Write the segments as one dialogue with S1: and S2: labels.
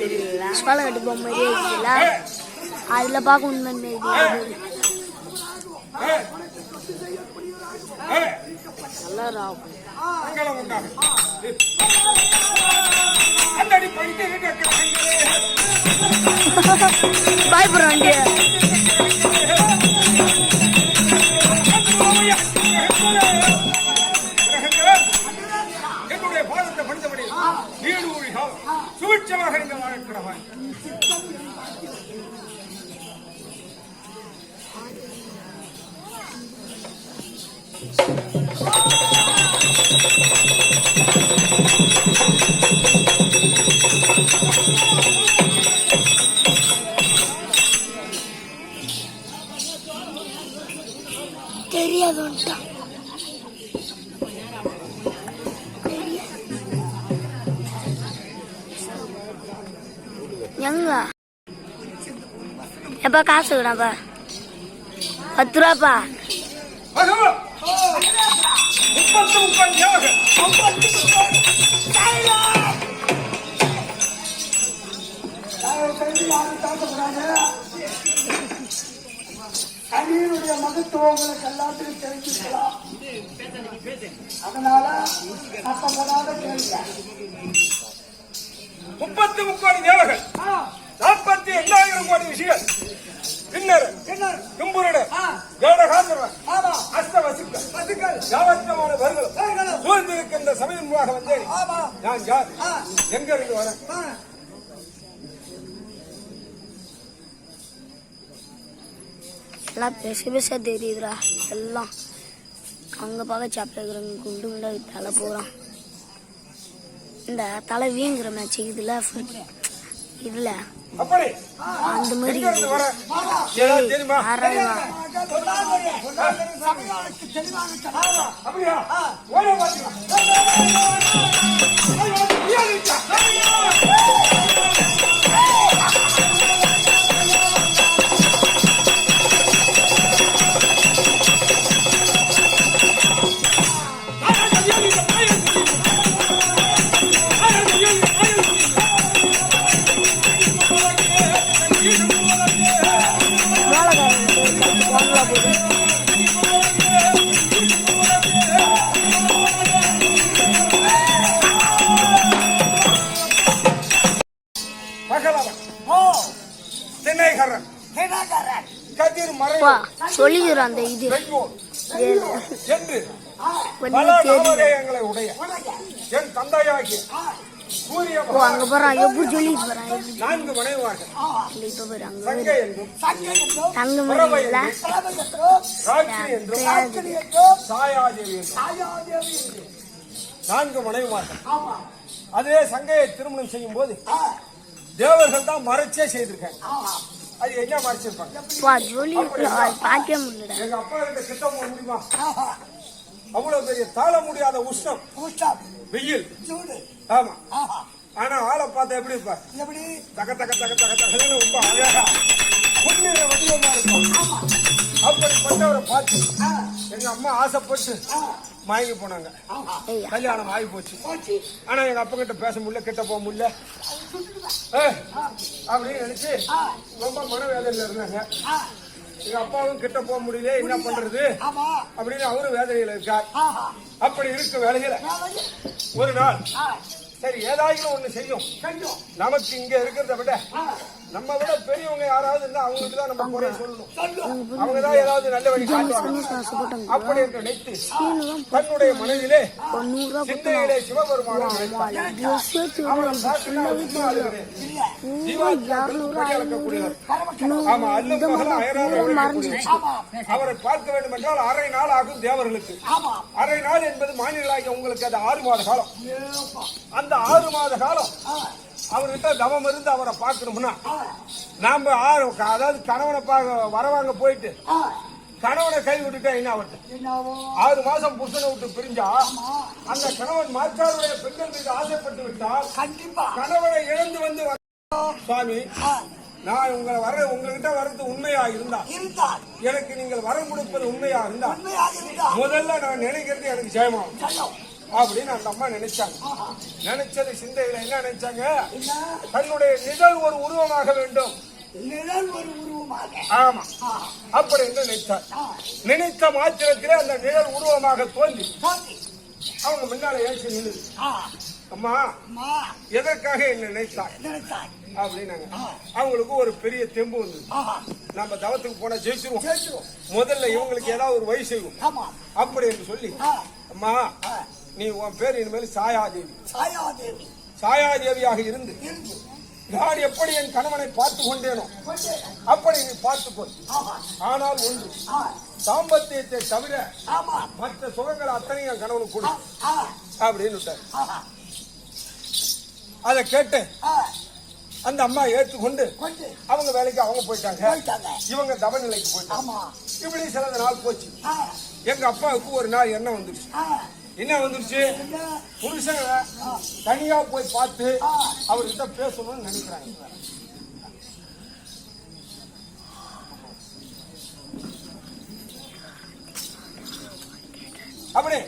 S1: கட்டு பொம்மை மாதிரியே இருக்குல்ல அதில் பார்க்க உண்மை மாரி நல்லா ராகும்
S2: உச்சமாக நீங்கள் வாழ்க்கிறவன்
S1: தெரியாது எங்க? எப்ப காசு விடாப்பா பத்து ரூபாப்பா
S2: அதோ, முப்பத்து முப்பது தேவர்கள்
S3: மகத்துவம் உங்களுக்கு எல்லாத்துக்கும் தெரிஞ்சிருக்கலாம் அதனால சத்தப்படாத கேள்வி
S2: முப்பத்து முப்பது தேவர்கள். நாற்பத்தி எண்ணாயிரம் கோடி விஷயம் பின்னர் கும்புருடன் வேடகாந்தரன் அஷ்ட வசுக்கள்
S3: பசுக்கள்
S2: யாவற்றமான வருகளும் சூழ்ந்திருக்கின்ற சமயமாக வந்தேன்.
S3: ஆமா.
S2: நான் யார்?
S3: ஆ.
S2: எங்க இருந்து வரேன்
S3: ஆ.
S1: எல்லாம் பெருசு பெருசா தெரியுதுடா. எல்லாம் அங்க பார்க்க சாப்பிட்டு குண்டு குண்டா தலை போறான். இந்த தலை வீங்குற மேட்ச் இதுல இதுல அந்த மாதிரி ஆறாயிரம்
S2: திண்ணைகரன்
S3: தினகரன்.
S2: கதிர் மறை
S1: பா சொல்லிக்கிறோம் அந்த இது.
S2: வெய்யோர்
S1: வேலு.
S2: என்று பல
S1: கொஞ்சம் தெரியும்
S2: நாமதேயங்களை உடைய என் தந்தையாகிய சூரிய
S1: ஓ அங்க போறான் எப்படி சொல்லிட்டு போறான் எப்படி
S2: நான்கு மனைவார்கள்.
S1: இப்ப பாரு அங்க
S2: சங்கை என்றும்
S3: சங்கை என்றும்,
S1: தங்க மாதிரி இல்ல.
S3: பிரபை என்றும்,
S2: ராட்சி என்றும்
S3: அக்கினி என்றும்,
S2: சாயாதேவி என்றும்.
S3: சாயாதேவி என்றும்.
S2: நான்கு மனைவார்கள்
S3: ஆமா.
S2: அதுவே சங்கையை திருமணம் செய்யும் போது தேவர்கள் தான் மறைச்சே செய்திருக்காங்க. அது என்ன மறைச்சிருப்பாங்க
S1: பா சொல்லி பார்க்கவே முடியலடா
S2: எங்க அப்பா கிட்ட கிட்ட போக முடியுமா. அவ்வளவு பெரிய தாழ முடியாத உஷ்ணம்.
S3: உஷ்ணம்,
S2: வெயில்.
S3: சூடு.
S2: ஆமா.
S3: ஆஹா.
S2: ஆனா ஆளை பார்த்தா எப்படி இருப்பார்?
S3: எப்படி?
S2: தக தக தக தக தகன்னு ரொம்ப அழகா. புண்ணிய வடிவமா இருக்கும். அப்படிப்பட்டவரை பார்த்து எங்க அம்மா ஆசைப்பட்டு மயங்கி போனாங்க. கல்யாணம் ஆகி போச்சு. ஆனா எங்க அப்பா கிட்ட பேச முடியல கிட்ட போக முடியல. அப்படின்னு நினைச்சு ரொம்ப மனவேதனையில இருந்தாங்க. எங்க அப்பாவும் கிட்ட போக முடியல என்ன பண்றது. அப்படின்னு அவரும் வேதனையில இருக்கார். அப்படி இருக்க வேலையில. ஒரு நாள் சரி ஏதாயிலும் ஒண்ணு செய்யும். நமக்கு இங்க இருக்கிறத விட நம்ம விட பெரியவங்க யாராவது இருந்தா அவங்களுக்கு தான் நம்ம குறை சொல்லணும். அவங்க தான் ஏதாவது நல்ல வழி காட்டுவாங்க. அப்படி என்று நினைத்து தன்னுடைய மனதிலே சிந்தையிலே சிவபெருமானை அவரை பார்க்க வேண்டும் என்றால் அரை நாள் ஆகும் தேவர்களுக்கு. அரை நாள் என்பது மாநிலங்களாகிய உங்களுக்கு அது ஆறு மாத காலம். அந்த ஆறு மாத காலம் அவர்கிட்ட தவம் இருந்து அவரை பார்க்கணும்னா நாம அதாவது கணவனை பார்க்க வரவாங்க போயிட்டு. கணவனை கை விட்டுட்டா என்ன? ஆறு மாசம் புருஷனை விட்டு பிரிஞ்சா அந்த கணவன் மாற்றாருடைய பெண்கள் மீது ஆசைப்பட்டு விட்டால்
S3: கண்டிப்பா.
S2: கணவனை இழந்து வந்து சுவாமி நான் உங்களை வர உங்ககிட்ட வர்றது உண்மையா இருந்தா?
S3: இருந்தால்.
S2: எனக்கு நீங்கள் வரம் கொடுப்பது உண்மையா இருந்தா? முதல்ல நான் நினைக்கிறது எனக்கு ஜெயமாகும். அப்படின்னு அந்த அம்மா நினைச்சாங்க. நினைச்சது சிந்தையில என்ன நினைச்சாங்க தன்னுடைய நிழல் ஒரு உருவமாக வேண்டும்
S3: நிழல் ஒரு உருவமாக
S2: ஆமா
S3: ஆஹா.
S2: அப்படி என்று நினைத்தார். நினைத்த மாத்திரத்திலே அந்த நிழல் உருவமாக தோன்றி. அவங்க முன்னால ஏற்றி
S3: ஆ.
S2: அம்மா
S3: அம்மா
S2: எதற்காக என்ன நினைத்தாய் அப்படின்னாங்க. அவங்களுக்கு ஒரு பெரிய தெம்பு வந்தது
S3: ஆஹா.
S2: நம்ம தவத்துக்கு போனா ஜெயிச்சிருவோம். முதல்ல இவங்களுக்கு ஏதாவது ஒரு
S3: ஆமா
S2: அப்படி என்று சொல்லி. அம்மா. நீ உன் பேர் இனிமேல் சாயாதேவி.
S3: சாயாதேவி.
S2: சாயாதேவியாக இருந்து
S3: இருந்து.
S2: நான் எப்படி என் கணவனை பார்த்து கொண்டேனோ
S3: கொண்டு
S2: அப்படி நீ பார்த்துக்கொள்
S3: ஆமா
S2: ஆனால் ஒன்று
S3: ஆ.
S2: தாம்பத்தியத்தை தவிர மற்ற சுகங்கள் அத்தனையும் என் கணவனுக்கு கொடு. அப்படின்னு. அதை கேட்டு
S3: ஆ.
S2: அந்த அம்மா ஏற்றுக்கொண்டு
S3: கொண்டு
S2: அவங்க வேலைக்கு அவங்க போயிட்டாங்க. இவங்க தவநிலைக்கு போயிட்டாங்க. இப்படி சில நாள் போச்சு. எங்க அப்பாவுக்கு ஒரு நாள் எண்ணம் வந்துருச்சு. என்ன வந்துருச்சு புருஷன் தனியா போய் பார்த்து. அவர்கிட்ட பேசணும்னு நினைக்கிறாங்க அப்படி.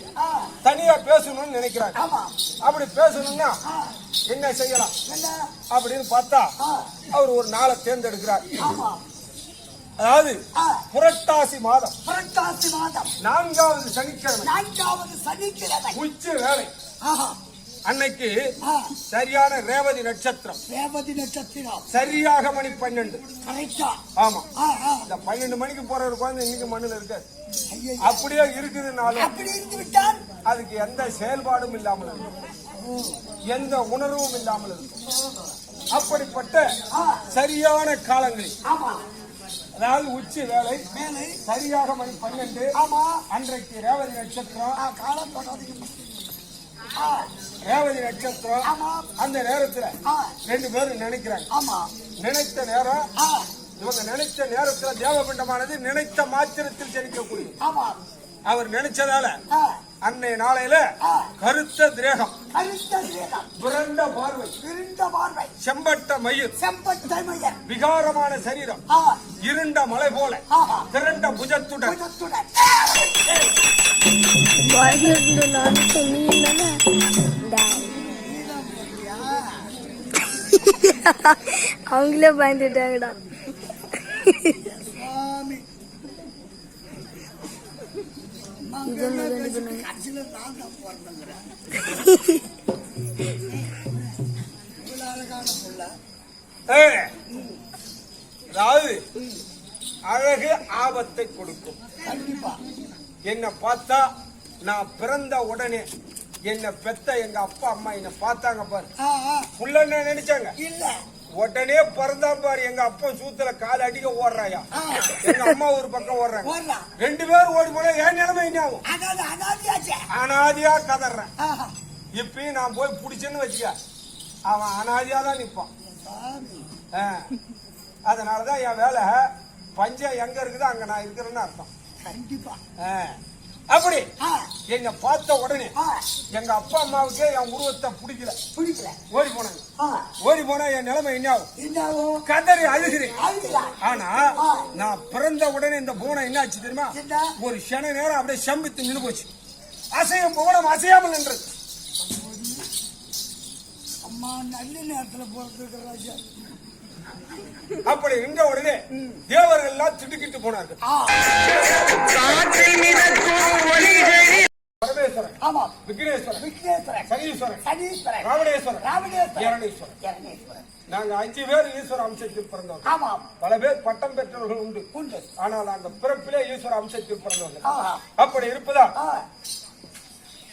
S2: தனியா பேசணும்னு நினைக்கிறாங்க அப்படி பேசணும்னா. என்ன செய்யலாம் அப்படின்னு பார்த்தா. அவர் ஒரு நாளை தேர்ந்தெடுக்கிறார் அதாவது. புரட்டாசி மாதம்.
S3: புரட்டாசி மாதம்.
S2: நான்காவது சனிக்கிழமை.
S3: நான்காவது சனிக்கிழமை.
S2: உச்ச வேலை. அன்னைக்கு. சரியான ரேவதி நட்சத்திரம்.
S3: ரேவதி நட்சத்திரம்.
S2: சரியாக மணி பன்னெண்டு. ஆமா. இந்த பன்னெண்டு மணிக்கு போற ஒரு குழந்தை இன்னைக்கு மண்ணுல இருக்கு. அப்படியே இருக்குதுனாலும் அதுக்கு எந்த செயல்பாடும் இல்லாமல் இருக்கும். எந்த உணர்வும் இல்லாமல் இருக்கும். அப்படிப்பட்ட. சரியான காலங்களில் அதாவது உச்சி வேலை
S3: மேலே
S2: சரியாக மணி பன்னெண்டு.
S3: ஆமா.
S2: அன்றைக்கு ரேவதி நட்சத்திரம்.
S3: ஆ, காலம்
S2: ரேவதி நட்சத்திரம். அந்த நேரத்துல ரெண்டு பேரும் நினைக்கிறாங்க.
S3: ஆமா.
S2: நினைத்த நேரம்
S3: ஆ,
S2: இவங்க நினைத்த நேரத்துல தேவபிண்டமானது நினைத்த மாத்திரத்தில் ஜனிக்கக்கூடியது.
S3: ஆமா.
S2: அவர் நினைச்சதால அன்னைய நாளையில. கருத்த திரேகம். புரண்ட பார்வை.
S3: விருந்த பார்வை.
S2: செம்பட்ட மயிர்
S3: செம்பட்டை மயர்
S2: விகாரமான சரீரம். இருண்ட மலை போல.
S3: ஆஹா.
S2: திரண்ட புஜத்துடன்?
S1: அவங்களே பயந்துட்டாங்கடா
S3: சாமி. மங்கள பேசிட்டு கடைசியில நான் தான் பிறந்தேங்கிறேன். இவ்வளவு அழகான புள்ள.
S2: ஏய், அதாவது அழகு ஆபத்தை கொடுக்கும். என்னை பார்த்தா நான் பிறந்த உடனே என்னை பெத்த எங்க அப்பா அம்மா என்னை பார்த்தாங்க பாரு. புள்ளன்னு நினைச்சாங்க.
S3: இல்ல.
S2: உடனே பிறந்தான் பாரு எங்க அப்பா சூத்துல கால் அடிக்க ஓடுறாயா. எங்க அம்மா ஒரு பக்கம் ஓடுறாங்க
S3: ஓடுறா.
S2: ரெண்டு பேரும் ஓடி போனா என் நிலைமை என்ன ஆகும். அனாதியா கதறேன். இப்பயும் நான் போய் பிடிச்சேன்னு வச்சுக்க அவன் அனாதியா தான் நிப்பான். அதனாலதான் என் வேலை பஞ்சம் எங்க இருக்குதோ அங்க நான் இருக்கிறேன்னு அர்த்தம்
S3: கண்டிப்பா.
S2: அப்படி. என்னை பார்த்த உடனே. எங்க அப்பா அம்மாவுக்கே என் உருவத்தை பிடிக்கல.
S3: பிடிக்கல.
S2: ஓடி போனாங்க. ஓடி போனா என் நிலைமை என்ன ஆகும்? கதறி அழுகிறேன்.
S3: அழுகிறா.
S2: ஆனா. நான் பிறந்த உடனே இந்த பூனை என்ன ஆச்சு தெரியுமா? ஒரு க்ஷண நேரம் அப்படியே செம்பித்து நின்று போச்சு. அசையும் பூனம் அசையாமல் நின்றது.
S3: அம்மா நல்ல நேரத்துல பிறந்திருக்கிற ராஜா.
S2: அப்படி நின்ற உடனே தேவர்கள் எல்லாம் திடுக்கிட்டு போனார்கள். பரமேஸ்வரன்
S3: ஆமா.
S2: விக்னேஸ்வரன்
S3: விக்னேஸ்வரன்.
S2: சனீஸ்வரன்
S3: சனீஸ்வரன்.
S2: ராவணேஸ்வரன்
S3: ராமணேஸ்வரன்
S2: இரணேஸ்வரன்
S3: இரணேஸ்வரன்
S2: நாங்க அஞ்சு பேர் ஈஸ்வர அம்சத்தில் பிறந்தவர்கள்
S3: ஆமாம்
S2: பல பேர் பட்டம் பெற்றவர்கள் உண்டு.
S3: உண்டு.
S2: ஆனால் அந்த பிறப்பிலே ஈஸ்வர அம்சத்தில் பிறந்தவர்கள். அப்படி இருப்பதா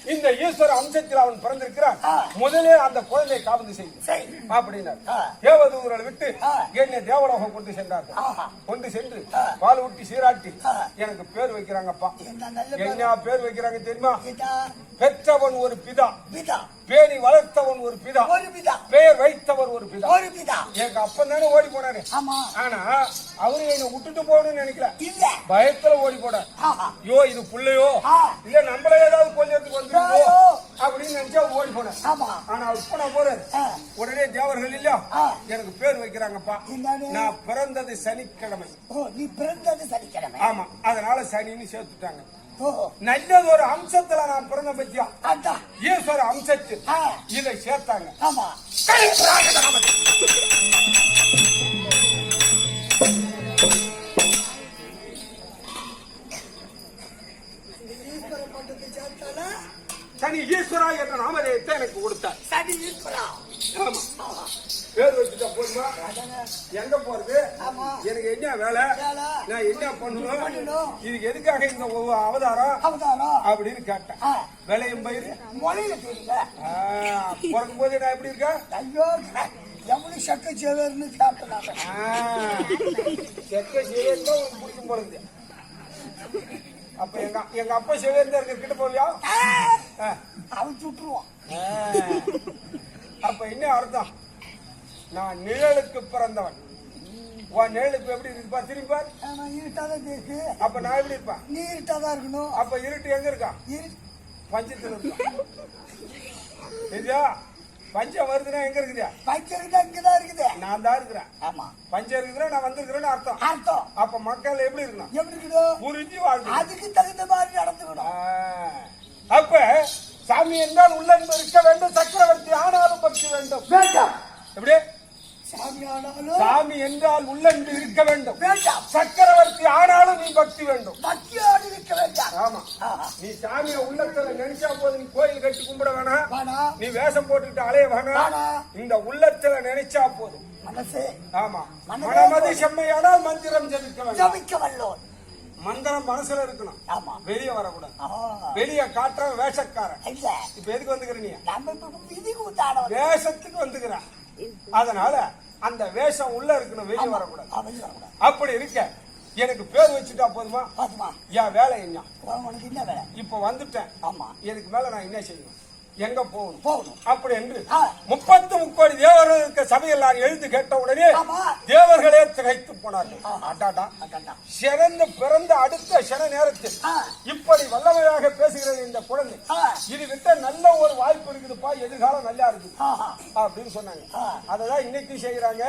S2: இந்த ஈஸ்வர அம்சத்தில் அவன் பிறந்திருக்கிறான். முதலே அந்த குழந்தையை காவந்து செய்யும் அப்படின்னார். தேவதூதரை விட்டு. என்னை தேவலோகம் கொண்டு சென்றார்கள். கொண்டு சென்று. பால் ஊட்டி சீராட்டி. எனக்கு பேர் வைக்கிறாங்கப்பா.
S3: என்ன பேர்.
S2: வைக்கிறாங்க தெரியுமா? பெற்றவன் ஒரு பிதா.
S3: பிதா.
S2: பேணி வளர்த்தவன் ஒரு பிதா.
S3: ஒரு பிதா.
S2: பெயர் வைத்தவர் ஒரு பிதா.
S3: ஒரு பிதா.
S2: எங்க அப்பன் தானே ஓடி போனாரு.
S3: ஆமா.
S2: ஆனா அவரு என்னை விட்டுட்டு போகணும்னு நினைக்கல.
S3: இல்ல.
S2: பயத்துல ஓடி போனார். ஐயோ இது புள்ளையோ. இல்ல நம்மள ஏதாவது கொஞ்சத்துக்கு
S3: ஐயோ.
S2: அப்படின்னு நினைச்சா ஓடி போனார்
S3: ஆமா.
S2: ஆனா அவர் போன போறாரு.
S3: ஆ.
S2: உடனே தேவர்கள் இல்ல. எனக்கு பேர் வைக்கிறாங்கப்பா? நான் பிறந்தது சனிக்கிழமை.
S3: ஓ நீ பிறந்தது சனிக்கிழமை?
S2: ஆமா அதனால சனின்னு சேர்த்துட்டாங்க. நல்லது ஒரு அம்சத்துல நான் பிறந்த பத்தியா? ஈஸ்வர அம்சத்தில்
S3: ஆ,
S2: இதை சேர்த்தாங்க.
S3: ஆமா.
S2: தனி ஈஸ்வரா என்ற நாமதேயத்தை எனக்கு கொடுத்தார்.
S3: சனி ஈஸ்வரா?
S2: ஆமா. பேர் வச்சுட்டா போதுமா? எங்க போறது? எனக்கு என்ன வேலை. நான் என்ன பண்ணணும். இதுக்கு எதுக்காக இந்த அவதாரம்?
S3: அவதாரம்.
S2: அப்படின்னு கேட்டேன்.
S3: ஆ,
S2: விளையும் பயிர்.
S3: மொழியில
S2: பிறக்கும் போது நான் எப்படி இருக்கேன்
S3: ஐயோ எவ்வளவு சக்க சேவர்னு சாப்பிட்டாங்க
S2: செக்க உனக்கு பிடிக்கும் இருக்குது. அப்ப எங்க எங்க அப்பா சிவன் தான் இருக்க. கிட்ட போவியா ஆ.
S3: அவன் சுட்டுருவான்.
S2: அப்ப என்ன அர்த்தம்? நான் நிழலுக்கு பிறந்தவன். உன் நிழலுக்கு எப்படி இருக்குப்பா? திரும்பி
S3: இருட்டாதான் பேசு
S2: அப்ப நான் எப்படி இருப்பேன்?
S3: நீ இருட்டாதான் இருக்கணும்.
S2: அப்ப இருட்டு எங்க இருக்கா?
S3: இரு
S2: பஞ்சத்துல இருக்கா? பஞ்சம் வருதுன்னா எங்க இருக்குதா
S3: வைக்கிறது அங்கதான் இருக்குது.
S2: நான் தான் இருக்கிறேன்.
S3: ஆமா.
S2: பஞ்சம் இருக்குதுன்னா நான் வந்திருக்கிறேன்னு அர்த்தம்.
S3: அர்த்தம்.
S2: அப்ப மக்கள் எப்படி இருக்கணும்?
S3: எப்படி இருக்கணும்
S2: புரிஞ்சு வாழ்க்கை
S3: அதுக்கு தகுந்த மாதிரி நடந்துக்கணும்.
S2: அப்ப சாமி என்றால் உள்ளன்பு இருக்க வேண்டும் சக்கரவர்த்தி ஆனாலும் பக்தி வேண்டும்.
S3: வேண்டாம்.
S2: எப்படி?
S3: சாமி
S2: என்றால் உள்ளன்பு இருக்க வேண்டும்? சக்கரவர்த்தி ஆனாலும் நீ பக்தி வேண்டும்.
S3: பக்தியோடு இருக்க வேண்டாம்.
S2: ஆமா. நீ சாமியை உள்ளத்துல நினைச்சா போது நீ கோயில் கட்டி கும்பிட வேணாம் நீ வேஷம் போட்டுட்டு அலைய வேணாம். இந்த உள்ளத்துல நினைச்சா போதும்.
S3: மனசு.
S2: ஆமா. மனமதி
S3: போதும்.
S2: செம்மையானால் மந்திரம் ஜபிக்க வேண்டும்.
S3: ஜபிக்க வல்லோன்.
S2: மந்திரம் மனசுல இருக்கணும்.
S3: ஆமா.
S2: வெளியே வரக்கூடாது. வெளியே காட்டுற வேஷக்காரன். இப்ப எதுக்கு வந்துக்கிற நீ? வேஷத்துக்கு வந்துக்கிறான் அதனால அந்த வேஷம் உள்ள இருக்கணும் வெளியே வரக்கூடாது. அப்படி இருக்க எனக்கு பேர் வச்சுட்டா போதுமா? என் வேலை என்ன? இப்ப வந்துட்டேன்.
S3: ஆமா.
S2: எனக்கு மேல நான் என்ன செய்யணும்? எங்க போகணும்
S3: போகணும்
S2: அப்படி என்று. முப்பத்து முக்கோடி தேவர்கள் இருக்க சபையில் நான் எழுந்து கேட்ட உடனே. தேவர்களே திகைத்து போனார்கள். சிறந்த பிறந்த அடுத்த சில நேரத்தில். இப்படி வல்லமையாக பேசுகிறது இந்த குழந்தை. இது கிட்ட நல்ல ஒரு வாய்ப்பு இருக்குதுப்பா எதிர்காலம் நல்லா இருக்குது
S3: ஆஹா.
S2: அப்படின்னு சொன்னாங்க. அததான் இன்னைக்கு செய்யறாங்க.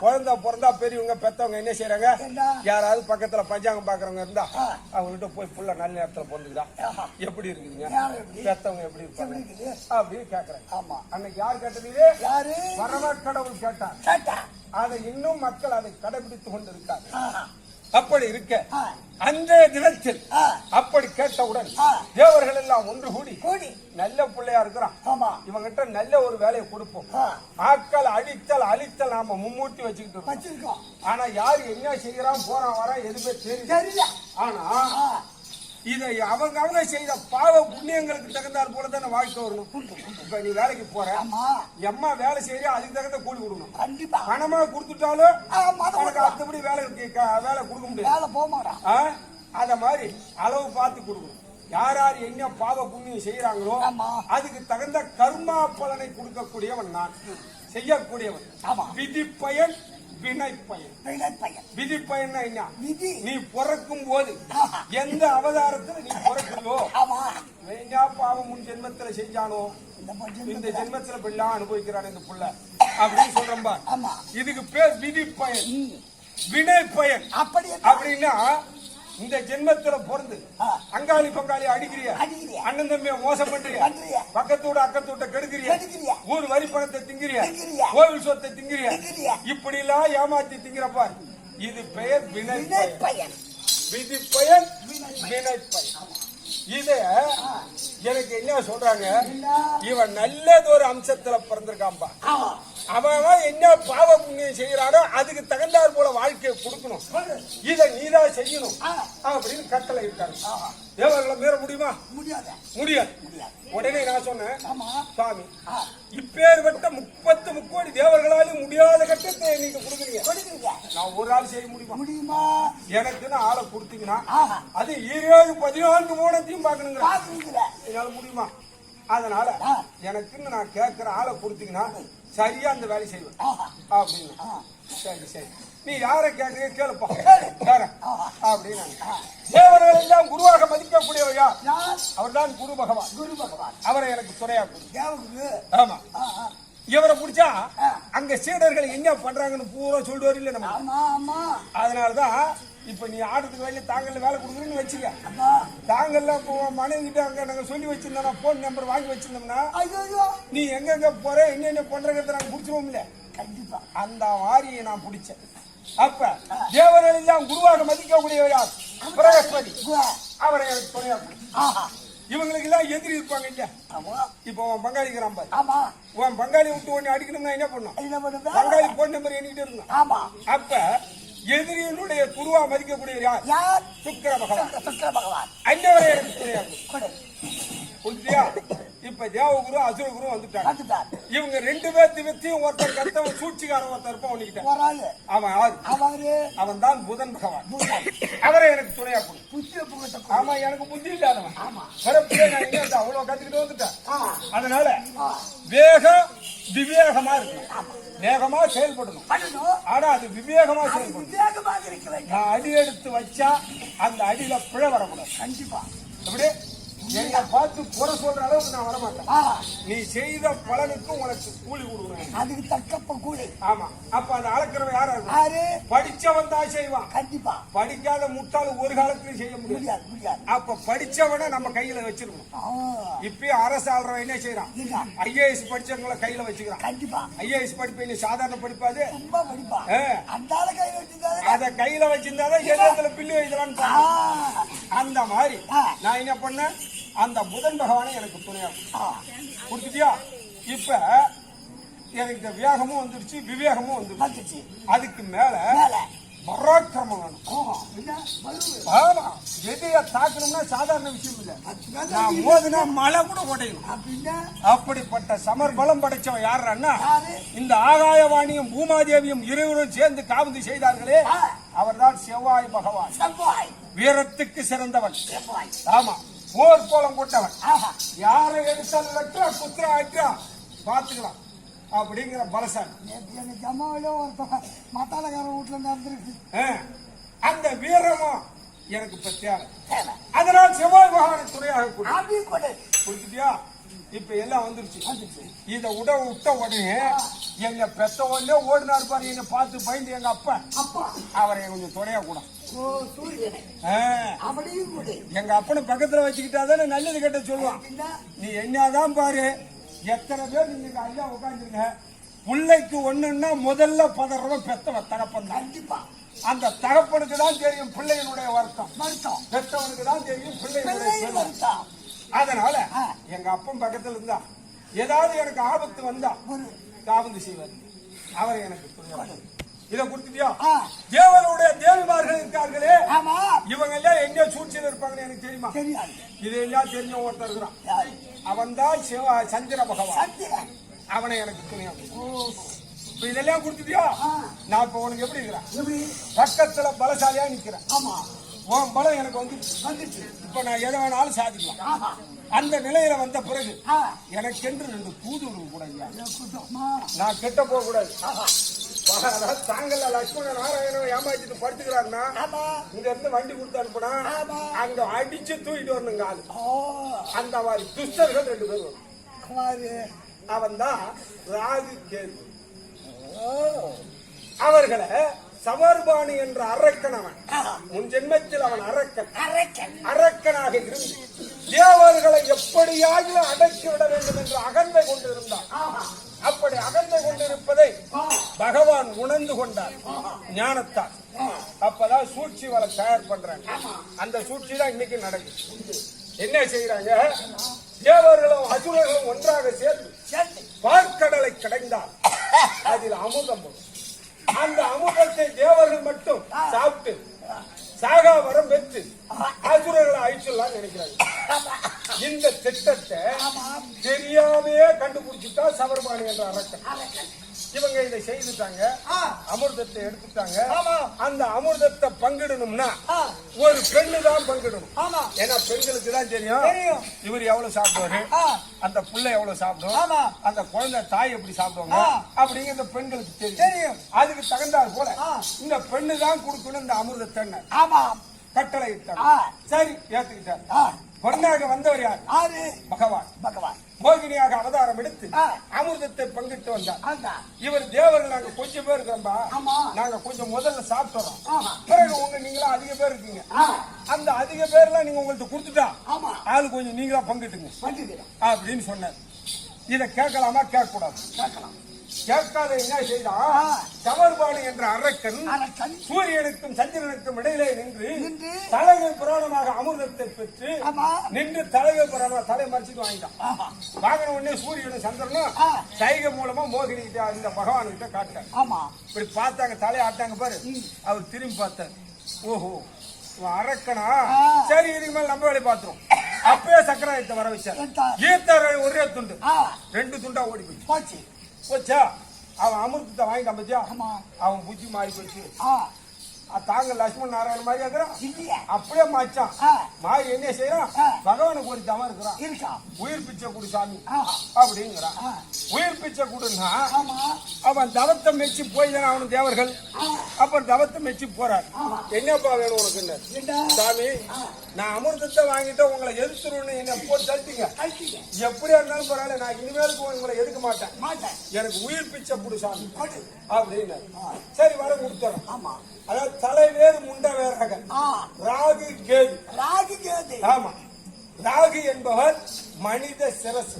S2: குழந்தை பிறந்தா பெரியவங்க பெத்தவங்க என்ன செய்யறாங்க? யாராவது பக்கத்துல பஞ்சாங்கம் பாக்குறவங்க இருந்தா
S3: ஆ.
S2: அவங்ககிட்ட போய் புள்ள நல்ல நேரத்துல பிறந்துக்குதா
S3: ஆஹா.
S2: எப்படி இருக்குதுங்க? பெத்தவங்க எப்படி இருப்பாங்க? அப்படின்னு கேக்குறேன்
S3: ஆமா.
S2: அன்னைக்கு யார் கேட்டது?
S3: யாரு?
S2: கடவுள் கேட்டார்.
S3: கேட்டா
S2: அதை இன்னும் மக்கள் அதை கடைபிடித்துக் கொண்டிருக்காங்க. அப்படி இருக்க. அன்றைய தினத்தில். அப்படி கேட்டவுடன். தேவர்கள் எல்லாம் ஒன்று கூடி
S3: கூடி.
S2: நல்ல பிள்ளையா இருக்கிறான்.
S3: ஆமா.
S2: இவங்கிட்ட நல்ல ஒரு வேலையை கொடுப்போம்.
S3: ஆ.
S2: ஆட்கள் அடித்தல் அழித்தல் நாம மும்மூட்டி வச்சுக்கிட்டு இருக்கோம்.
S3: வச்சிருக்கோம்.
S2: ஆனா யார் என்ன செய்யறான் போறான் வரான் எதுவுமே தெரியல. ஆனா. இதை அவங்க அவங்க செய்த பாவ புண்ணியங்களுக்கு தகுந்தாற் போல தானே வாழ்க்கை வரணும். இப்ப நீ வேலைக்கு போற. எம்மா வேலை செய்யறியா அதுக்கு தகுந்த கூலி கொடுக்கணும்.
S3: கண்டிப்பா.
S2: பணமா கொடுத்துட்டாலும் உனக்கு அடுத்தபடி வேலை வேலை கொடுக்க முடியாது? அத மாதிரி அளவு பார்த்து கொடுக்கணும். யார் யார் என்ன பாவ புண்ணியம் செய்யறாங்களோ. அதுக்கு தகுந்த கர்மா பலனை கொடுக்கக்கூடியவன் நான். செய்யக்கூடியவன். விதி பயன் பயன்
S3: பையன்
S2: விதி பயன்னா என்ன?
S3: விதி.
S2: நீ பிறக்கும் போது. எந்த அவதாரத்துல நீ பிறக்குறியோ
S3: ஆமா.
S2: வேண்டா பாவம் முன் ஜென்மத்துல செஞ்சானோ?
S3: இந்த
S2: ஜென்மத்துல. பிள்ளை அனுபவிக்கிறான் இந்த புள்ள. அப்படின்னு.
S3: ஆமா.
S2: இதுக்கு பேர் விதி பயன். வினை பயன்? அப்படின்னா இந்த ஜென்மத்துல பிறந்து. அங்காளி பங்காளி அடிக்கிறிய. அண்ணன் தம்பிய மோசம் பண்றிய. பக்கத்தோட அக்கத்தோட கெடுக்கிறிய. ஊர் வரி பணத்தை திங்கிறிய. கோவில் சொத்தை திங்கிறிய. இப்படி எல்லாம் ஏமாத்தி திங்கிறப்ப இது பெயர் வினை பயன்
S3: பையன்
S2: விதி பயன் வினை பயன் இத எனக்கு என்ன சொல்றாங்க? இவன் நல்லதொரு அம்சத்துல பிறந்திருக்கான்பா
S3: ஆமா
S2: அவன் என்ன பாவ புண்ணியம் செய்யறானோ அதுக்கு தகுந்தாற் போல வாழ்க்கையை கொடுக்கணும். இதை நீதான் செய்யணும். அப்படின்னு கட்டளை இருக்காரு. தேவர்களை மீற முடியுமா?
S3: முடியாத.
S2: முடியாது. உடனே நான் சொன்னேன் சுவாமி. இப்பேற்பட்ட முப்பத்து முக்கோடி தேவர்களாலும் முடியாத கட்டத்தை நீங்க கொடுக்குறீங்க. நான் ஒரு ஆள் செய்ய முடியுமா?
S3: முடியுமா?
S2: எனக்குன்னு ஆளை கொடுத்தீங்கன்னா. அது ஈரேழு பதினான்கு மூணத்தையும் பாக்கணுங்க என்னால முடியுமா? அதனால. எனக்குன்னு நான் கேட்கிற ஆளை கொடுத்தீங்கன்னா சரியா அந்த வேலை செய்வேன். அப்படின்னு. சரி சரி. நீ யாரை கேட்கறீங்க? கேளுப்பா. அப்படின்னு தேவர்கள் எல்லாம் குருவாக மதிக்கக்கூடியவர் யார்?
S3: யார்
S2: அவர்தான் குரு பகவான்.
S3: குரு பகவான்.
S2: அவரை எனக்கு துணையா
S3: தேவகுரு.
S2: ஆமா. இவரை பிடிச்சா. அங்க சீடர்கள் என்ன பண்றாங்கன்னு பூரா சொல்லிட்டு வரல நம்ம? அதனாலதான் இப்ப நீ ஆடுறதுக்கு வெளியே தாங்கல்ல வேலை கொடுக்குறேன்னு வச்சுக்க. தாங்கல்ல மனைவி கிட்ட அங்க நாங்க சொல்லி வச்சிருந்தோம் போன் நம்பர் வாங்கி வச்சிருந்தோம்னா நீ எங்க எங்க போற என்ன என்ன பண்றங்கிறத நாங்க புடிச்சிருவோம்ல
S3: கண்டிப்பா.
S2: அந்த வாரியை நான் பிடிச்சேன். அப்ப தேவர்கள் எல்லாம் குருவாக மதிக்கக்கூடியவர் பிரகஸ்பதி. அவரை எனக்கு இவங்களுக்கு எல்லாம் எதிரி இருப்பாங்க இல்லையா?
S3: ஆமா.
S2: இப்போ உன் பங்காளிக்கிறான் பாரு.
S3: ஆமா.
S2: உன் பங்காளி விட்டு ஒண்ணு அடிக்கணும்னா என்ன பண்ணும்? பங்காளி போன் நம்பர் இருக்கணும்
S3: ஆமா.
S2: அப்ப எதிரியினுடைய குருவா மதிக்கக்கூடியவர் யார்? சுக்கிர பகவான்
S3: சுக்கிர- பகவான்
S2: அன்னவரை எனக்கு புரிஞ்சுதியா இப்ப தேவகுரு அசுரகுரு வந்துட்டாங்க. இவங்க ரெண்டு பேர்த்து வித்தியும் ஒருத்தர் கத்தவன் சூழ்ச்சிக்காரன் ஒருத்தர் இருப்பான்
S3: ஆளு
S2: அவன்
S3: அவரு
S2: அவன் தான் புதன் பகவான். அவரை எனக்கு துணையா
S3: புகழ்த்த
S2: ஆமா எனக்கு புத்தி இல்லாதவன்.
S3: ஆமா.
S2: பிறப்பிலே நான் இங்க அவ்வளவு கத்துக்கிட்டு வந்துட்டேன்? அதனால. வேகம் விவேகமா இருக்கணும் வேகமா செயல்படணும். ஆனா அது விவேகமா செயல்படணும். நான் அடி எடுத்து வச்சா அந்த அடியில பிழை வரக்கூடாது.
S3: கண்டிப்பா.
S2: எப்படி? என்னை பார்த்து குறை சொல்ற அளவுக்கு நான் வரமாட்டேன். நீ செய்த பலனுக்கு உனக்கு கூலி கொடுக்கணும்
S3: அதுக்கு தக்கப்ப கூலி.
S2: ஆமா. அப்ப அந்த அளக்கிறவன் யாரா? படிச்சவன் தான் செய்வான்.
S3: கண்டிப்பா.
S2: படிக்காத முட்டாள் ஒரு காலத்திலும் செய்ய முடியாது.
S3: முடியாது
S2: அப்ப படிச்சவனை நம்ம கையில வச்சிருக்கணும்.
S3: ஆ,
S2: இப்பயும் அரசு ஆள்றவன் என்ன செய்யறான்? ஐஏஎஸ் படிச்சவங்கள கையில வச்சுக்கிறான்.
S3: கண்டிப்பா.
S2: ஐஏஎஸ் படிப்பு சாதாரண படிப்பாது
S3: ரொம்ப படிப்பா. அந்த கையில வச்சிருந்தாரு
S2: அத கையில வச்சிருந்தாதான் எதிரத்துல பில்லு பாருங்க. அந்த மாதிரி. நான் என்ன பண்ணேன்? அந்த புதன் பகவானை எனக்கு துணையா கொடுத்துட்டியா இப்ப எனக்கு இந்த விவேகமும் வந்துருச்சு விவேகமும் வந்துருச்சு. அதுக்கு மேல பராக்கிரமம் வேணும். ஆமா எதைய தாக்கணும்னா சாதாரண விஷயம் இல்ல. நான் மோதினா மழை கூட
S3: அப்படின்னா
S2: அப்படிப்பட்ட சமர் பலம் படைச்சவன் யாருன்னா
S3: யாரு?
S2: இந்த ஆகாயவாணியும் பூமாதேவியும் இருவரும் சேர்ந்து காவந்து செய்தார்களே. அவர்தான் செவ்வாய் பகவான்.
S3: செவ்வாய்.
S2: வீரத்துக்கு சிறந்தவன். ஆமா. போர் கோலம் போட்டவன். யாரை எடுத்தாலும் வெட்டுறா குத்துறா அடிக்கிறா. பாத்துக்கலாம் அப்படிங்கிற
S3: நேத்து எங்க ஜமாவில ஒருத்தன் மத்தாலக்கார வீட்டுல நடந்துருக்கு.
S2: அந்த வீரமும் எனக்கு இப்ப தேவை. அதனால் செவ்வாய் பகவானை துணையாக கொடு.
S3: அப்படி கொடு.
S2: புரிஞ்சுட்டியா இப்ப எல்லாம் வந்துருச்சு. இத உட விட்ட உடனே எங்க பெத்த உடனே ஓடினாரு பாரு என்ன பார்த்து பயந்து எங்க அப்பா.
S3: அப்பா.
S2: அவரை கொஞ்சம் துணையா கூட. எங்க அப்பனை பக்கத்துல வச்சுக்கிட்டாதானே நல்லது கெட்ட சொல்லுவான். நீ என்னதான் பாரு எத்தனை பேர் நீங்க ஐயா உட்காந்துருங்க பிள்ளைக்கு ஒண்ணுன்னா முதல்ல பதறவன் பெத்தவன் தகப்பன்
S3: கண்டிப்பா.
S2: அந்த தகப்பனுக்கு தான் தெரியும் பிள்ளையினுடைய வருத்தம்.
S3: வருத்தம்.
S2: பெத்தவனுக்கு தான் தெரியும் பிள்ளையினுடைய
S3: வருத்தம்.
S2: அதனால. எங்க அப்பன் பக்கத்துல இருந்தா ஏதாவது எனக்கு ஆபத்து வந்தா காவந்து செய்வார். அவரை எனக்கு இத கொடுத்துட்டியா? தேவனுடைய தேவிமார்கள் இருக்கார்களே.
S3: ஆமா.
S2: இவங்க எல்லாம் எங்க சூழ்ச்சியில் இருப்பாங்கன்னு எனக்கு தெரியுமா? இதெல்லாம் தெரிஞ்ச ஒருத்தர் இருக்கிறான்? அவன் தான் சிவ சந்திர பகவான். அவனை எனக்கு துணையா இப்ப இதெல்லாம் கொடுத்துட்டியா. நான் இப்ப உனக்கு எப்படி இருக்கிறேன்? பக்கத்துல பலசாலியா நிக்கிறேன்.
S3: ஆமா.
S2: உன் பலம் எனக்கு வந்து
S3: வந்துச்சு.
S2: இப்ப நான் எதை வேணாலும் சாதிக்கலாம். அந்த நிலையில வந்த பிறகு
S3: ஆ.
S2: எனக்கென்று ரெண்டு தூதுவர்கள் கூட ஐயா நான் கெட்ட போக கூடாது. தாங்கல்ல லட்சுமண நாராயணன் ஏமாத்திட்டு படுத்துக்கிறாருன்னா இங்க இருந்து வண்டி கொடுத்து அனுப்புனா. அங்க அடிச்சு தூக்கிட்டு வரணுங்க ஆளு அந்த மாதிரி துஷ்டர்கள் ரெண்டு பேர் வரும்.
S3: குமாரு.
S2: அவன் தான் ராகு கேது அவர்களை சமர்பாணி என்ற அரக்கன் அவன் முன் ஜென்மத்தில் அவன் அரக்கன்.
S3: அரக்கன்.
S2: அரக்கனாக இருந்து தேவர்களை எப்படியாகிலும் அடக்கி விட வேண்டும் என்று அகந்தை கொண்டிருந்தான். அப்படி அகந்தை கொண்டிருப்பதை பகவான் உணர்ந்து கொண்டார். ஞானத்தால். அப்பதான் சூழ்ச்சி வலை தயார் பண்றாங்க. அந்த சூழ்ச்சி தான் இன்னைக்கு நடக்குது. என்ன செய்யறாங்க தேவர்களும் அசுரர்களும் ஒன்றாக சேர்ந்து
S3: சரி
S2: பார்க்கடலை கடைந்தால் அதில் அமுதம். அந்த அமுதத்தை தேவர்கள் மட்டும் சாப்பிட்டு சாகா வரம் பெற்று அசுரர்களை அழிச்சிடலாம் நினைக்கிறாங்க இந்த திட்டத்தை தெரியாமே கண்டுபிடிச்சிட்டா சபர்மானி என்ற அரக்கன். இவங்க இதை செய்துட்டாங்க. அமிர்தத்தை எடுத்துட்டாங்க.
S3: ஆமா.
S2: அந்த அமிர்தத்தை பங்கிடணும்னா ஒரு பெண்ணு தான் பங்கிடணும்.
S3: ஆமா.
S2: ஏன்னா பெண்களுக்கு தான் தெரியும். இவர் எவ்வளவு சாப்பிடுவாரு? அந்த புள்ள எவ்வளவு சாப்பிடும்?
S3: ஆமா.
S2: அந்த குழந்தை தாய் எப்படி சாப்பிடுவாங்க?
S3: ஆ.
S2: அப்படிங்கிற பெண்களுக்கு தெரியும்.
S3: தெரியும்.
S2: அதுக்கு தகுந்தாற் போல. இந்த பெண்ணு தான் கொடுக்கணும் இந்த அமிர்தத்தை
S3: ஆமா.
S2: கட்டளை சரி ஏத்துக்கிட்டார். பொண்ணாக வந்தவர் யார்? பகவான்.
S3: பகவான்.
S2: மோகினியாக அவதாரம் எடுத்து. அமிர்தத்தை பங்கிட்டு வந்தார். இவர் தேவர்கள் நாங்க கொஞ்சம் பேர் இருக்கிறோம்பா. நாங்க கொஞ்சம் முதல்ல சாப்பிட்டுறோம். பிறகு உங்க நீங்களா அதிக பேர் இருக்கீங்க. அந்த அதிக பேர்லாம் நீங்க உங்கள்ட்ட கொடுத்துட்டா ஆளு கொஞ்சம் நீங்களா பங்கிட்டுங்க. அப்படின்னு சொன்னார். இத கேட்கலாமா? கேட்க கூடாது
S3: கேட்கலாம்.
S2: கேட்காத என்ன செய்தான். சமர்பாடு என்ற அரக்கன் சூரியனுக்கும் சந்திரனுக்கும் இடையிலே நின்று
S3: நின்று
S2: தலைமை புராணமாக அமிர்தத்தை பெற்று நின்று தலைமை புராணமா தலை மறைச்சிட்டு வாங்கிட்டான். வாங்கின உடனே சூரியனும் சந்திரனும். சைகை மூலமா மோகினி இந்த பகவான் கிட்ட காட்டார்
S3: ஆமா.
S2: இப்படி பார்த்தாங்க தலையை ஆட்டாங்க பாரு. அவர் திரும்பி பார்த்தார். ஓஹோ அரக்கனா. சரி இதுக்கு மேல நம்ம வேலையை பார்த்துரும் அப்பயே சக்கராயத்தை வர வச்சார். ஈர்த்தார் ஒரே துண்டு. ரெண்டு துண்டா ஓடி போச்சு.
S3: போச்சா?
S2: அவன் அமிர்தத்தை வாங்கிட்டான் பத்தியா? அவன் புத்தி மாறி போச்சு.
S3: ஆ.
S2: தாங்க லட்சுமண் நாராயணன் மாதிரி இருக்கிறான்? அப்படியே மாச்சான். மாறி என்ன செய்யறான். பகவானுக்கு ஒரு தவம் இருக்கிறான்
S3: இருக்கா?
S2: உயிர் பிச்சை கொடு சாமி. அப்படிங்கிறான் உயிர் பிச்சை கொடுன்னா
S3: ஆமா.
S2: அவன் தவத்தை மெச்சி போய் தானே அவனு தேவர்கள். அப்புறம் தவத்தை மெச்சி போறார். என்னப்பா வேணும் உனக்கு
S3: என்ன?
S2: சாமி நான் அமிர்தத்தை வாங்கிட்டு உங்களை எதிர்த்துருன்னு என்ன போட்டு தள்ளிட்டீங்க. எப்படியா இருந்தாலும் பரவாயில்ல நான் இனிமேலுக்கு உங்களை எதுக்க மாட்டேன்.
S3: மாட்டேன்.
S2: எனக்கு உயிர் பிச்சை கொடு சாமி. அப்படின்னு சரி வர கொடுத்துறோம்
S3: ஆமா.
S2: அதாவது தலை வேறு முண்ட வேறாக ராகு கேது.
S3: ராகு கேது.
S2: ஆமா. ராகு என்பவர் மனித சிரசு.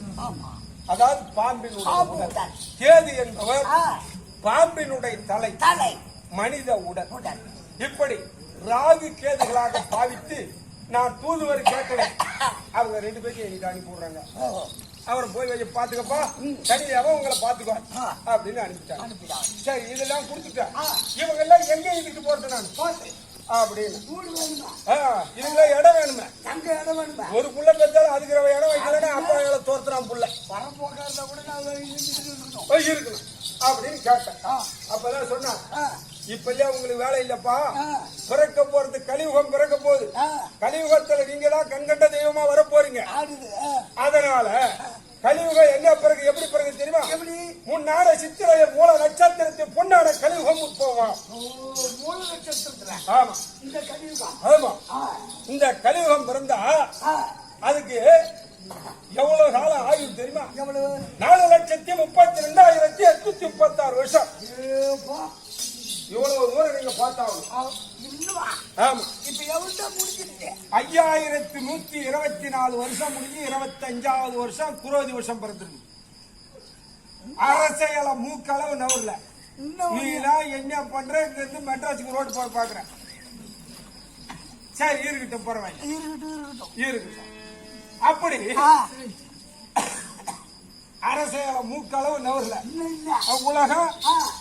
S2: அதாவது பாம்பினுடைய
S3: பாம்பு
S2: உடல்.
S3: உடல்.
S2: கேது என்பவர் பாம்பினுடைய தலை.
S3: தலை.
S2: மனித உடல்.
S3: உடல்.
S2: இப்படி ராகு கேதுகளாக பாவித்து நான் தூதுவர் கேட்கிறேன் அவங்க ரெண்டு பேரும் எங்கிட்ட அனுப்பி விடுறாங்க அவரை போய் வச்சு பாத்துக்கப்பா தனியாவ உங்களை பாத்துக்கோ. அப்படின்னு அனுப்பிட்டாங்க சரி இதெல்லாம் கொடுத்துட்டேன். இவங்க எல்லாம் எங்க இதுக்கு போறது நான்?
S3: போட்டு
S2: அப்படின்னு. இதுல இடம் வேணுமே.
S3: தங்க இடம் வேணுமா?
S2: ஒரு புள்ள பெற்றாலும் அதுக்கு இடம் வைக்கலன்னா அப்பா எங்களை தோர்த்துறான் புள்ள.
S3: வரப்போக்கா இருந்தா கூட இருக்கணும்.
S2: அப்படின்னு கேட்டேன். அப்பதான் சொன்னான்.
S3: ஆ
S2: இப்ப இல்லையா உங்களுக்கு வேலை இல்லப்பா. பிறக்க போறது கலியுகம் பிறக்க போகுது. கலியுகத்துல நீங்க தான் கண்கண்ட தெய்வமா வர போறீங்க அதனால கலியுகம் என்ன பிறகு எப்படி பிறகு தெரியுமா?
S3: எப்படி?
S2: முன்னாட சித்திரைய மூல நட்சத்திரத்தை பொன்னாட கலியுகம் உட்போவான்
S3: ஓ மூணு நட்சத்திரத்துல?
S2: ஆமா.
S3: இந்த கலியுகம்
S2: ஆமா. இந்த கலியுகம் பிறந்தா அதுக்கு எவ்வளவு காலம் ஆயுள் தெரியுமா?
S3: எவ்வளவு?
S2: நாலு லட்சத்தி முப்பத்தி ரெண்டாயிரத்தி எட்நூத்தி முப்பத்தாறு வருஷம். இவ்வளவு தூரம் நீங்க பார்த்தாகணும். ஆமா.
S3: இப்ப எவ்வளவு முடிச்சிருக்க
S2: ஐயாயிரத்தி நூத்தி இருபத்தி நாலு வருஷம் முடிஞ்சு இருபத்தி அஞ்சாவது வருஷம் குரோதி வருஷம் பிறந்திருக்கு. அரசியல மூக்களவு நவர்ல
S3: இன்னும்
S2: நீ தான் என்ன பண்ற? இங்க இருந்து மெட்ராஸுக்கு ரோடு போய் பாக்குறேன் சரி இருக்கட்டும் பரவாயில்ல.
S3: இருக்கட்டும் இருக்கட்டும்.
S2: அப்படி
S3: ஆ
S2: அரசியல மூக்களவு நவர்ல. உலகம்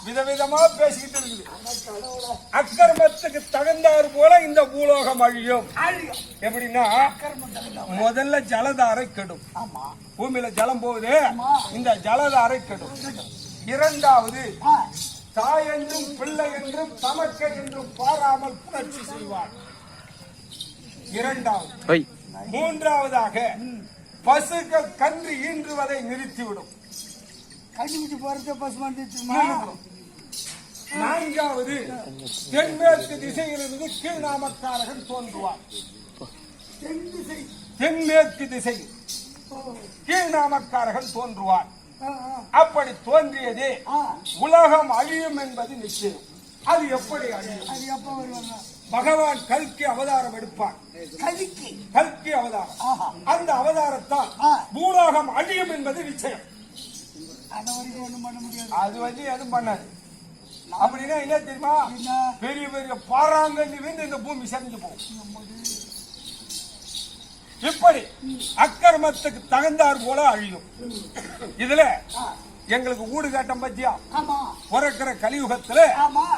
S2: விதவிதமா பேசிக்கிட்டு இருக்குது. அக்கிரமத்துக்கு தகுந்தாறு போல இந்த பூலோகம் அழியும். எப்படின்னா முதல்ல ஜலதாரை கெடும்.
S3: ஆமா.
S2: பூமியில ஜலம் போகுது. இந்த ஜலதாரை கெடும். இரண்டாவது தாய் என்றும் பிள்ளை என்றும் தமக்கை என்றும் பாராமல் புணர்ச்சி செய்வார். இரண்டாவது மூன்றாவதாக பசுக்கள் கன்று ஈன்றுவதை நிறுத்திவிடும்.
S3: கண்டுபிடிச்சு போறது பசு வந்துச்சுமா
S2: நான்காவது தென்மேற்கு திசையிலிருந்து கீழ்நாமக்காரகன் தோன்றுவார்
S3: தென் திசை.
S2: தென்மேற்கு திசையில் கீழ்நாமக்காரகன் தோன்றுவார் அப்படி தோன்றியதே உலகம் அழியும் என்பது நிச்சயம். அது எப்படி அழியும்?
S3: அது எப்ப வருவாங்க
S2: பகவான் கல்கி அவதாரம் எடுப்பான்
S3: கலிக்கு
S2: கல்கி அவதாரம். அந்த அவதாரத்தால். பூலோகம் அழியும் என்பது நிச்சயம். அது வந்து எதுவும் பண்ணாது. அப்படின்னா என்ன தெரியுமா? பெரிய பெரிய பாறாங்கல்லி வந்து இந்த பூமி சரிஞ்சு போகும். இப்படி அக்கிரமத்துக்கு தகுந்தார் போல அழியும். இதுல எங்களுக்கு ஊடு காட்டம் பத்தியா பிறக்கிற கலியுகத்துல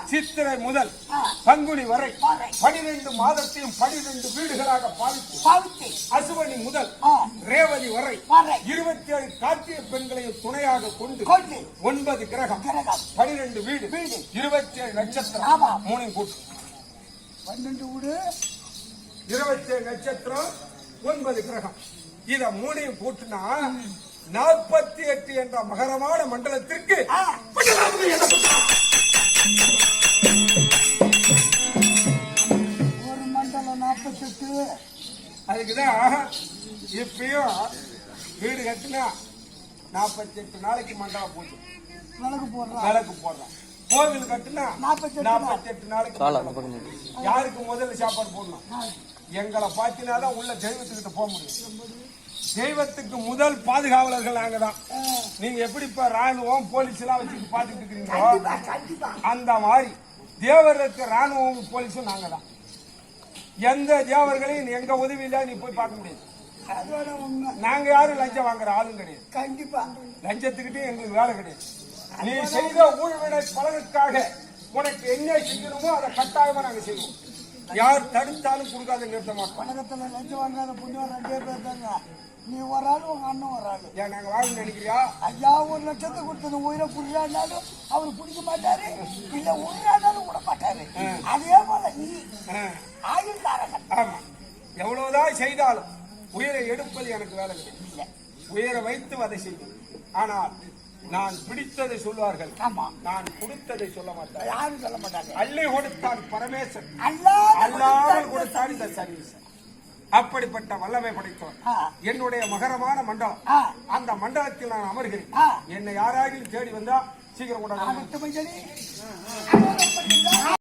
S2: சித்திரை முதல் பங்குனி வரை. பனிரெண்டு மாதத்தையும் பனிரெண்டு வீடுகளாக பாவித்து அசுவனி முதல் ரேவதி வரை இருபத்தி ஏழு கார்த்திகை பெண்களையும் துணையாக கொண்டு ஒன்பது கிரகம் பனிரெண்டு வீடு
S3: வீடு.
S2: இருபத்தி ஏழு நட்சத்திரம்.
S3: ஆமா.
S2: மூணையும் கூட்டு.
S3: பன்னெண்டு வீடு
S2: இருபத்தி ஏழு நட்சத்திரம் ஒன்பது கிரகம். இத மூணையும் கூட்டினா நாற்பத்தி எட்டு என்ற மகரமான மண்டலத்திற்கு
S3: ஒரு மண்டலம் நாற்பத்தெட்டு.
S2: அதுக்குதான் இப்பயும் வீடு கட்டினா நாற்பத்தி எட்டு நாளைக்கு மண்டபம் பூஜை
S3: விளக்கு போடுறான்
S2: விளக்கு போடுறான் கோவில் கட்டுனா
S3: 48
S2: நாற்பத்தி எட்டு நாளைக்கு யாருக்கு முதல்ல சாப்பாடு போடணும்? எங்களை பார்த்தினாதான் உள்ள தெய்வத்துக்கிட்ட போக முடியும். தெய்வத்துக்கு முதல் பாதுகாவலர்கள் நாங்க தான் நீங்க எப்படி இப்ப ராணுவம் போலீஸ் எல்லாம் வச்சுட்டு பாத்துட்டு இருக்கிறீங்களோ
S3: கண்டிப்பா.
S2: அந்த மாதிரி தேவருக்கு ராணுவம் போலீஸும் நாங்க தான் எந்த தேவர்களையும் எங்க உதவியில நீ போய் பார்க்க முடியாது. நாங்க யாரும் லஞ்சம் வாங்குற ஆளும் கிடையாது.
S3: கண்டிப்பா.
S2: லஞ்சத்துக்கிட்டே எங்களுக்கு வேலை கிடையாது. நீ செய்த ஊழ்வினை பலனுக்காக உனக்கு என்ன செய்யணுமோ அதை கட்டாயமா நாங்க செய்வோம். யார் தடுத்தாலும் கொடுக்காத நிறுத்த மாட்டோம்
S3: லஞ்சம் வாங்காத புண்ணியம் ரெண்டே பேர் தாங்க. நீ ஒரு ஆளு உங்க அண்ணன் ஒரு ஆளு
S2: ஏன் நாங்க வாங்க நினைக்கிறியா?
S3: ஐயா ஒரு லட்சத்தை கொடுத்தது உயிரை புடிச்சாண்டாலும் அவர் பிடிக்க மாட்டாரு இல்ல உயிரானாலும் விட மாட்டாரு. அதே போல நீ
S2: ஆ,
S3: ஆயுள்காரகன்
S2: ஆமா. எவ்வளவுதான் செய்தாலும் உயிரை எடுப்பது எனக்கு வேலை கிடையாது. உயிரை வைத்து அதை செய்யும். ஆனால் நான் பிடித்ததை சொல்வார்கள்.
S3: ஆமா.
S2: நான் கொடுத்ததை சொல்ல மாட்டேன்
S3: யாரும் சொல்ல மாட்டாங்க
S2: அள்ளி கொடுத்தான்
S3: அல்லாத
S2: அல்லாமல் கொடுத்தான் இந்த சர்வீஸ் அப்படிப்பட்ட வல்லமை படைத்தவன்
S3: ஆ.
S2: என்னுடைய மகரமான மண்டலம். அந்த மண்டலத்தில் நான் அமர்கிறேன். என்னை யாராகிலும் தேடி வந்தா சீக்கிரம்
S3: மஞ்சளி